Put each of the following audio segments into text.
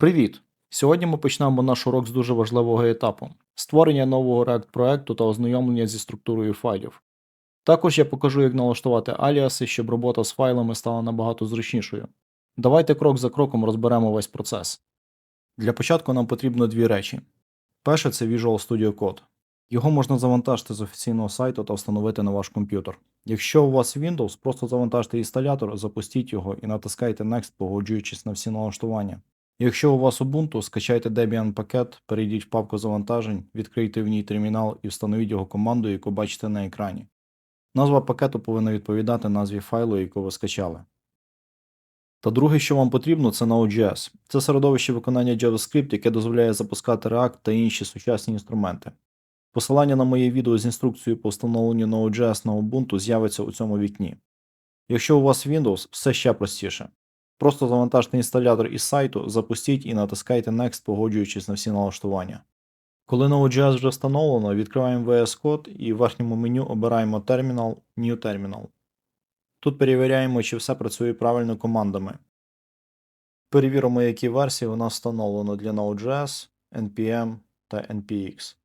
Привіт! Сьогодні ми почнемо наш урок з дуже важливого етапу створення нового React проекту та ознайомлення зі структурою файлів. Також я покажу, як налаштувати аліаси, щоб робота з файлами стала набагато зручнішою. Давайте крок за кроком розберемо весь процес. Для початку нам потрібно дві речі. Перше це Visual Studio Code. Його можна завантажити з офіційного сайту та встановити на ваш комп'ютер. Якщо у вас Windows, просто завантажте інсталятор, запустіть його і натискайте Next, погоджуючись на всі налаштування. Якщо у вас Ubuntu, скачайте Debian пакет, перейдіть в папку завантажень, відкрийте в ній термінал і встановіть його команду, яку бачите на екрані. Назва пакету повинна відповідати назві файлу, яку ви скачали. Та друге, що вам потрібно, це Node.js. Це середовище виконання JavaScript, яке дозволяє запускати React та інші сучасні інструменти. Посилання на моє відео з інструкцією по встановленню Node.js на Ubuntu з'явиться у цьому вікні. Якщо у вас Windows, все ще простіше. Просто завантажте інсталятор із сайту, запустіть і натискайте Next, погоджуючись на всі налаштування. Коли Node.js вже встановлено, відкриваємо VS Code і в верхньому меню обираємо Terminal, New Terminal. Тут перевіряємо, чи все працює правильно командами. Перевіримо, які версії у нас встановлено для Node.js, NPM та NPX.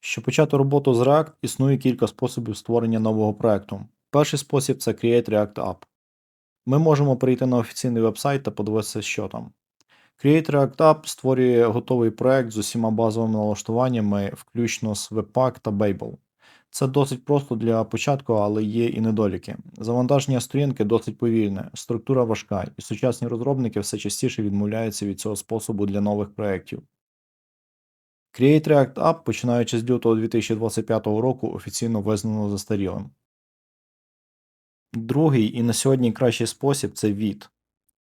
Щоб почати роботу з React, існує кілька способів створення нового проекту. Перший спосіб це Create React App. Ми можемо перейти на офіційний вебсайт та подивитися, що там. Create React App створює готовий проект з усіма базовими налаштуваннями, включно з Webpack та Babel. Це досить просто для початку, але є і недоліки. Завантаження сторінки досить повільне, структура важка, і сучасні розробники все частіше відмовляються від цього способу для нових проєктів. Create React App, починаючи з лютого 2025 року, офіційно визнано застарілим. Другий і на сьогодні кращий спосіб це VIT.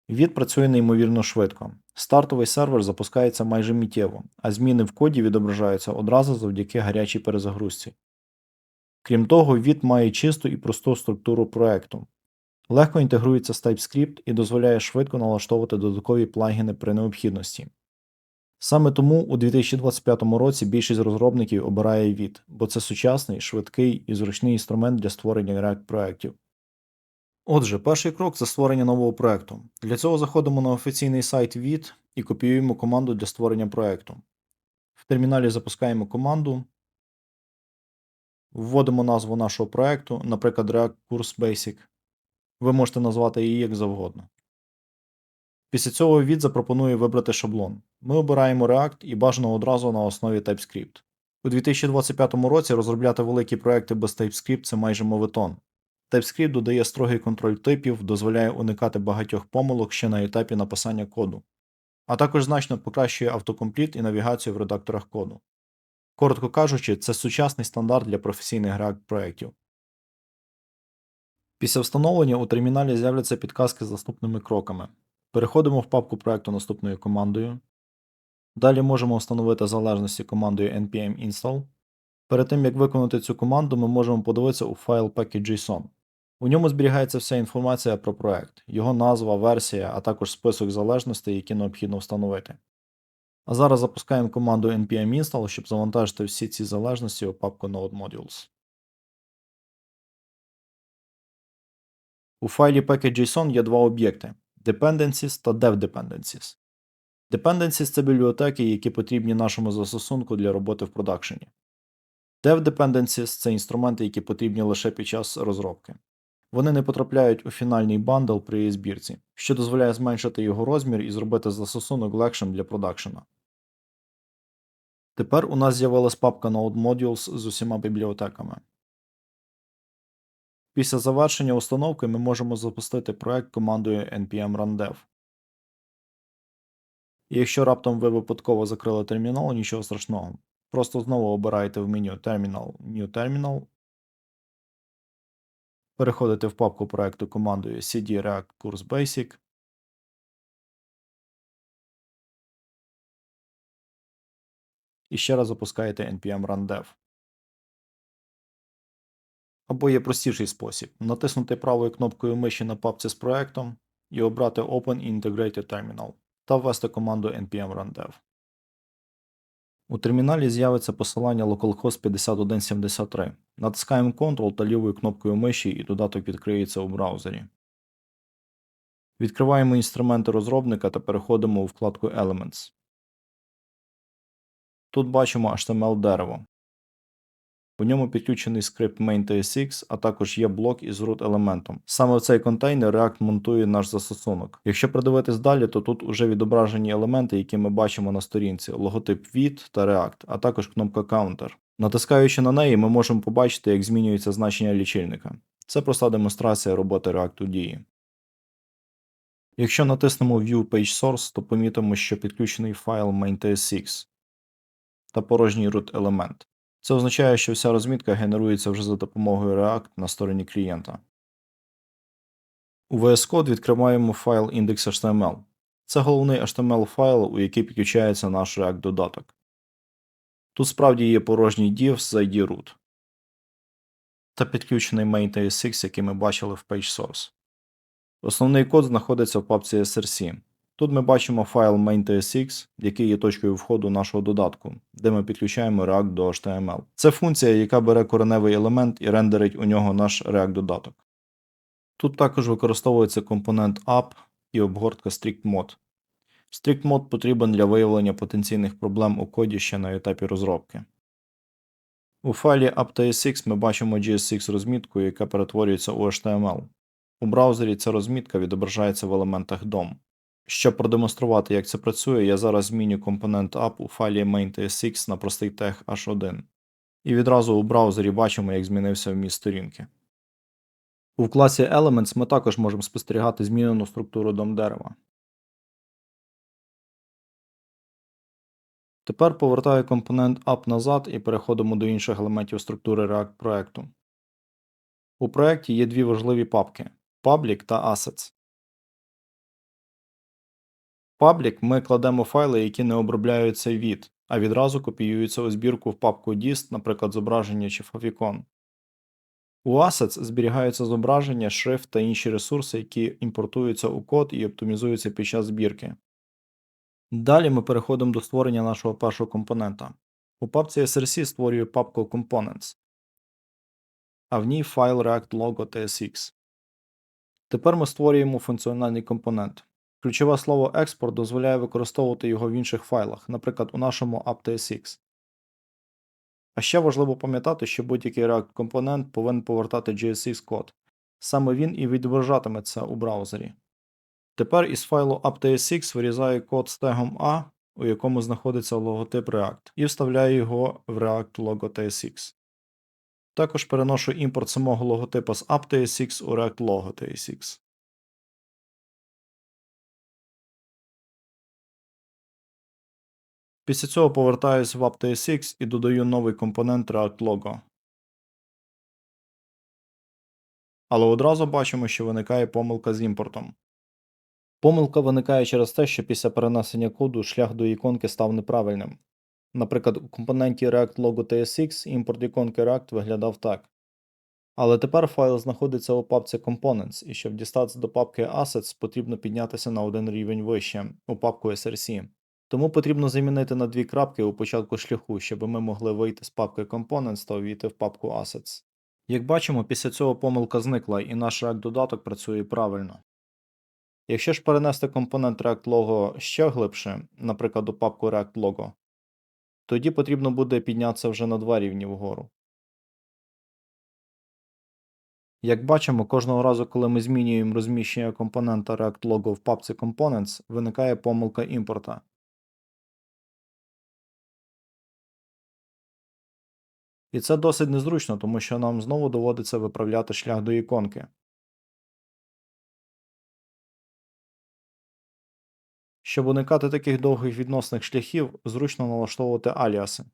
VIT працює неймовірно швидко. Стартовий сервер запускається майже миттєво, а зміни в коді відображаються одразу завдяки гарячій перезагрузці. Крім того, VIT має чисту і просту структуру проекту. Легко інтегрується з TypeScript і дозволяє швидко налаштовувати додаткові плагіни при необхідності. Саме тому у 2025 році більшість розробників обирає VIT, бо це сучасний, швидкий і зручний інструмент для створення React проєктів. Отже, перший крок це створення нового проекту. Для цього заходимо на офіційний сайт VIT і копіюємо команду для створення проекту. В терміналі запускаємо команду, вводимо назву нашого проекту, наприклад, React Course Basic. Ви можете назвати її як завгодно. Після цього VIT запропонує вибрати шаблон. Ми обираємо React і бажано одразу на основі TypeScript. У 2025 році розробляти великі проекти без TypeScript це майже моветон. TypeScript додає строгий контроль типів, дозволяє уникати багатьох помилок ще на етапі написання коду, а також значно покращує автокомпліт і навігацію в редакторах коду. Коротко кажучи, це сучасний стандарт для професійних React проєктів. Після встановлення у терміналі з'являться підказки з наступними кроками. Переходимо в папку проекту наступною командою. Далі можемо встановити залежності командою npm install. Перед тим як виконати цю команду, ми можемо подивитися у файл package.json. У ньому зберігається вся інформація про проект, його назва, версія, а також список залежностей, які необхідно встановити. А зараз запускаємо команду npm install, щоб завантажити всі ці залежності у папку Node Modules. У файлі package.json є два об'єкти Dependencies та DevDependencies. Dependencies – це бібліотеки, які потрібні нашому застосунку для роботи в продакшені. DevDependencies – це інструменти, які потрібні лише під час розробки. Вони не потрапляють у фінальний бандл при її збірці, що дозволяє зменшити його розмір і зробити застосунок легшим для продакшена. Тепер у нас з'явилась папка Node Modules з усіма бібліотеками. Після завершення установки ми можемо запустити проект командою npm rundev. Якщо раптом ви випадково закрили термінал, нічого страшного. Просто знову обираєте в меню Terminal New Terminal. Переходите в папку проекту командою cd react course basic. І ще раз запускаєте npm rundev. Або є простіший спосіб натиснути правою кнопкою миші на папці з проектом і обрати Open Integrated Terminal та ввести команду npm rundev. У терміналі з'явиться посилання localhost 5173. Натискаємо Ctrl та лівою кнопкою миші і додаток відкриється у браузері. Відкриваємо інструменти розробника та переходимо у вкладку Elements. Тут бачимо HTML дерево. У ньому підключений скрипт main.tsx, а також є блок із root елементом. Саме в цей контейнер React монтує наш застосунок. Якщо придивитись далі, то тут уже відображені елементи, які ми бачимо на сторінці: логотип від та React, а також кнопка Counter. Натискаючи на неї, ми можемо побачити, як змінюється значення лічильника. Це проста демонстрація роботи React у дії. Якщо натиснемо View Page Source, то помітимо, що підключений файл main.tsx та порожній root елемент. Це означає, що вся розмітка генерується вже за допомогою React на стороні клієнта. У VS Code відкриваємо файл index.html. Це головний HTML файл, у який підключається наш React додаток. Тут справді є порожній div з ID root та підключений main.tsx, який ми бачили в PageSource. Основний код знаходиться в папці src. Тут ми бачимо файл main.tsx, який є точкою входу нашого додатку, де ми підключаємо React до HTML. Це функція, яка бере кореневий елемент і рендерить у нього наш React додаток. Тут також використовується компонент app і обгортка StrictMod. StrictMod потрібен для виявлення потенційних проблем у коді ще на етапі розробки. У файлі app.tsx ми бачимо JSX розмітку, яка перетворюється у HTML. У браузері ця розмітка відображається в елементах DOM. Щоб продемонструвати, як це працює, я зараз зміню компонент app у файлі main.tsx на простий тег h1. І відразу у браузері бачимо, як змінився вміст сторінки. У класі Elements ми також можемо спостерігати змінену структуру дом дерева. Тепер повертаю компонент app назад і переходимо до інших елементів структури React проекту. У проєкті є дві важливі папки Public та Assets. Public ми кладемо файли, які не обробляються від, а відразу копіюються у збірку в папку dist, наприклад, зображення чи favicon. У Assets зберігаються зображення, шрифт та інші ресурси, які імпортуються у код і оптимізуються під час збірки. Далі ми переходимо до створення нашого першого компонента. У папці src створюю папку Components, а в ній файл React Тепер ми створюємо функціональний компонент. Ключове слово експорт дозволяє використовувати його в інших файлах, наприклад, у нашому app.tsx. А ще важливо пам'ятати, що будь-який React компонент повинен повертати JSX код. Саме він і відображатиме це у браузері. Тепер із файлу app.tsx вирізаю код з тегом A, у якому знаходиться логотип React, і вставляю його в React Logo TSX. Також переношу імпорт самого логотипа з app.tsx у React Logo Після цього повертаюсь в app.tsx і додаю новий компонент React Logo. Але одразу бачимо, що виникає помилка з імпортом. Помилка виникає через те, що після перенесення коду шлях до іконки став неправильним. Наприклад, у компоненті React Logo TSX імпорт іконки React виглядав так. Але тепер файл знаходиться у папці Components, і щоб дістатися до папки Assets, потрібно піднятися на один рівень вище у папку SRC. Тому потрібно замінити на дві крапки у початку шляху, щоб ми могли вийти з папки Components та увійти в папку Assets. Як бачимо, після цього помилка зникла і наш React додаток працює правильно. Якщо ж перенести компонент React Logo ще глибше, наприклад, у папку React Logo, тоді потрібно буде піднятися вже на два рівні вгору. Як бачимо, кожного разу, коли ми змінюємо розміщення компонента React Logo в папці Components, виникає помилка імпорта. І це досить незручно, тому що нам знову доводиться виправляти шлях до іконки. Щоб уникати таких довгих відносних шляхів, зручно налаштовувати аліаси.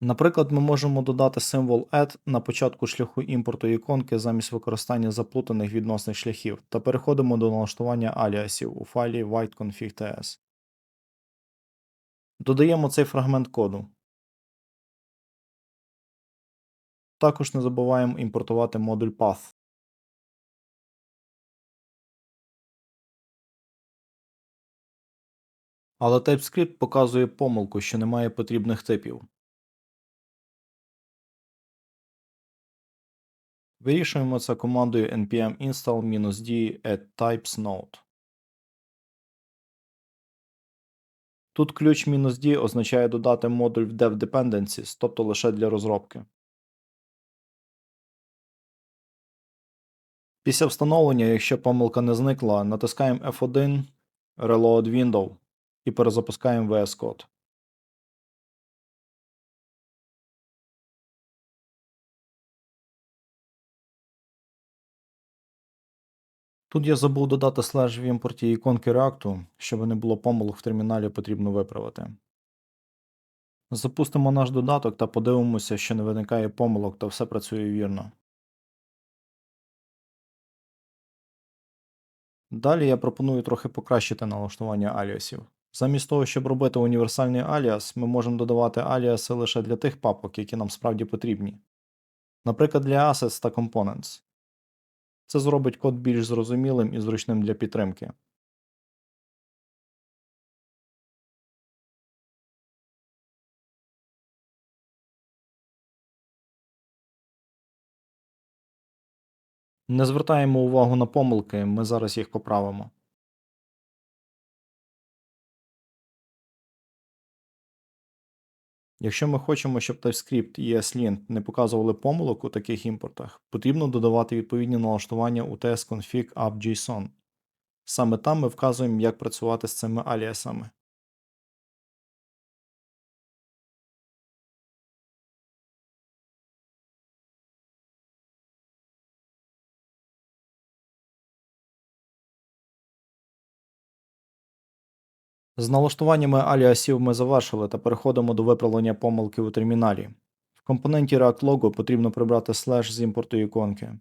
Наприклад, ми можемо додати символ add на початку шляху імпорту іконки замість використання заплутаних відносних шляхів та переходимо до налаштування аліасів у файлі whiteconfig.ts. Додаємо цей фрагмент коду. Також не забуваємо імпортувати модуль Path. Але TypeScript показує помилку, що немає потрібних типів. Вирішуємо це командою npm install-d at types node. Тут ключ-d означає додати модуль в dev dependencies, тобто лише для розробки. Після встановлення, якщо помилка не зникла, натискаємо F1, Reload Window і перезапускаємо VS Code. Тут я забув додати слеш в імпорті іконки React, щоб не було помилок в терміналі потрібно виправити. Запустимо наш додаток та подивимося, що не виникає помилок та все працює вірно. Далі я пропоную трохи покращити налаштування аліасів. Замість того, щоб робити універсальний аліас, ми можемо додавати аліаси лише для тих папок, які нам справді потрібні. Наприклад, для Assets та Components. Це зробить код більш зрозумілим і зручним для підтримки. Не звертаємо увагу на помилки, ми зараз їх поправимо. Якщо ми хочемо, щоб TypeScript і ESLint не показували помилок у таких імпортах, потрібно додавати відповідні налаштування у tsconfig app.json. Саме там ми вказуємо, як працювати з цими аліасами. З налаштуваннями аліасів ми завершили та переходимо до виправлення помилки у терміналі. В компоненті React Logo потрібно прибрати слеш з імпорту іконки.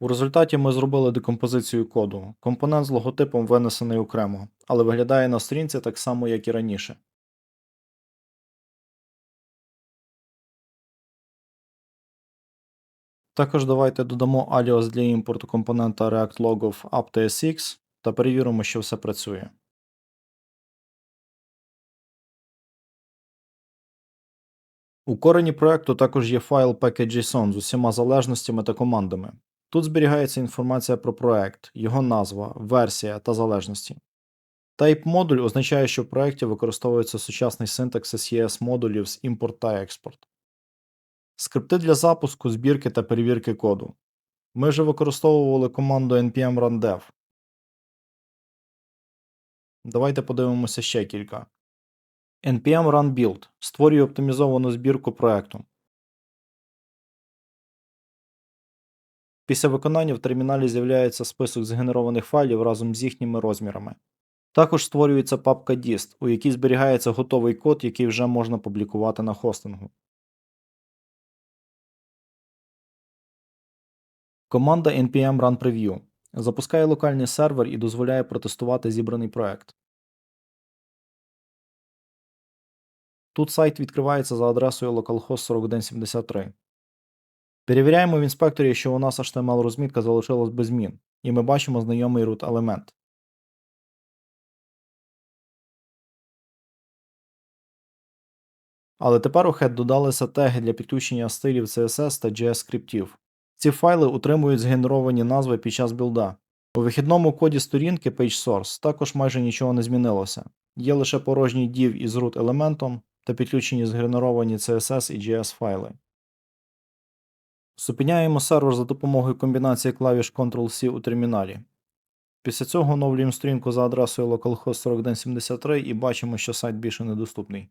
У результаті ми зробили декомпозицію коду. Компонент з логотипом винесений окремо, але виглядає на сторінці так само, як і раніше. Також давайте додамо аліас для імпорту компонента React Logo в app.tsx та перевіримо, що все працює. У корені проекту також є файл package.json з усіма залежностями та командами. Тут зберігається інформація про проект, його назва, версія та залежності. Type модуль означає, що в проєкті використовується сучасний синтаксис ES модулів з імпорт та експорт. Скрипти для запуску, збірки та перевірки коду. Ми вже використовували команду npm run dev. Давайте подивимося ще кілька. npm run build створює оптимізовану збірку проекту. Після виконання в терміналі з'являється список згенерованих файлів разом з їхніми розмірами. Також створюється папка dist, у якій зберігається готовий код, який вже можна публікувати на хостингу. Команда npm run preview запускає локальний сервер і дозволяє протестувати зібраний проект. Тут сайт відкривається за адресою localhost 4173. Перевіряємо в інспекторі, що у нас HTML розмітка залишилась без змін, і ми бачимо знайомий root елемент. Але тепер у head додалися теги для підключення стилів CSS та JS скриптів. Ці файли утримують згенеровані назви під час білда. У вихідному коді сторінки PageSource також майже нічого не змінилося. Є лише порожній div із root елементом та підключені згенеровані CSS і JS файли. Зупиняємо сервер за допомогою комбінації клавіш Ctrl-C у терміналі. Після цього оновлюємо сторінку за адресою localhost 4173 і бачимо, що сайт більше недоступний.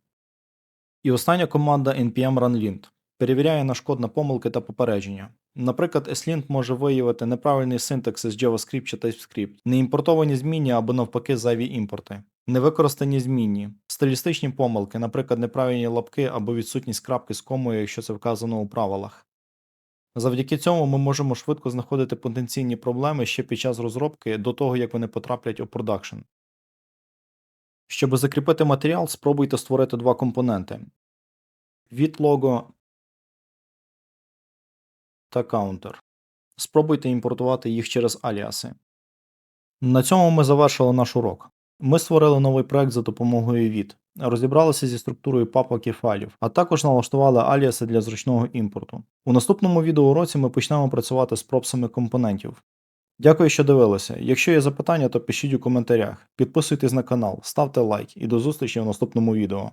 І остання команда npm runlint перевіряє на помилки та попередження. Наприклад, ESLint може виявити неправильний синтакс з JavaScript чи TypeScript, неімпортовані змінні або навпаки зайві імпорти, невикористані змінні, стилістичні помилки, наприклад, неправильні лапки або відсутність крапки з комою, якщо це вказано у правилах. Завдяки цьому ми можемо швидко знаходити потенційні проблеми ще під час розробки до того, як вони потраплять у продакшн. Щоб закріпити матеріал, спробуйте створити два компоненти від лого та counter. Спробуйте імпортувати їх через аліаси. На цьому ми завершили наш урок. Ми створили новий проект за допомогою від, розібралися зі структурою папок і файлів, а також налаштували аліаси для зручного імпорту. У наступному відеоуроці ми почнемо працювати з пропсами компонентів. Дякую, що дивилися. Якщо є запитання, то пишіть у коментарях. Підписуйтесь на канал, ставте лайк і до зустрічі в наступному відео.